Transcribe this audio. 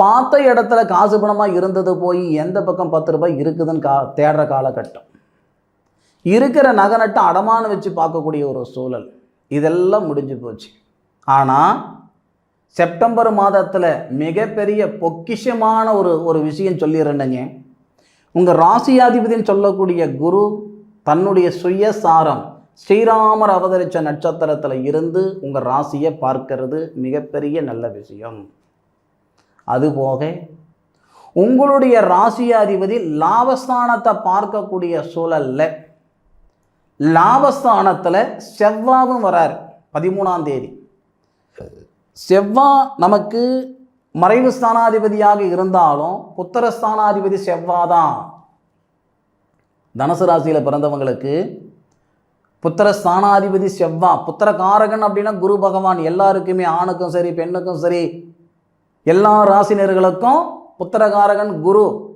பார்த்த இடத்துல காசு பணமாக இருந்தது போய் எந்த பக்கம் பத்து ரூபாய் இருக்குதுன்னு கா தேடுற காலகட்டம். இருக்கிற நகை நட்டை அடமானம் வச்சு பார்க்கக்கூடிய ஒரு சூழல். இதெல்லாம் முடிஞ்சு போச்சு. ஆனால் செப்டம்பர் மாதத்தில் மிகப்பெரிய பொக்கிஷமான ஒரு ஒரு விஷயம் சொல்லிடுறேங்க உங்கள் ராசியாதிபதினு சொல்லக்கூடிய குரு தன்னுடைய சுயசாரம் ஸ்ரீராமர் அவதரித்த நட்சத்திரத்தில் இருந்து உங்கள் ராசியை பார்க்கறது மிகப்பெரிய நல்ல விஷயம். அதுபோக உங்களுடைய ராசியாதிபதி லாபஸ்தானத்தை பார்க்கக்கூடிய சூழலில் லாபஸ்தானத்தில் செவ்வாவும் வரார் பதிமூணாம் தேதி. செவ்வா நமக்கு மறைவு ஸ்தானாதிபதியாக இருந்தாலும் புத்திர ஸ்தானாதிபதி செவ்வாதான். தனுசு ராசியில் பிறந்தவங்களுக்கு புத்திர ஸ்தானாதிபதி செவ்வா புத்திரகாரகன் அப்படின்னா குரு பகவான் எல்லாருக்குமே ஆணுக்கும் சரி பெண்ணுக்கும் சரி எல்லா ராசினர்களுக்கும் புத்திரகாரகன் குரு.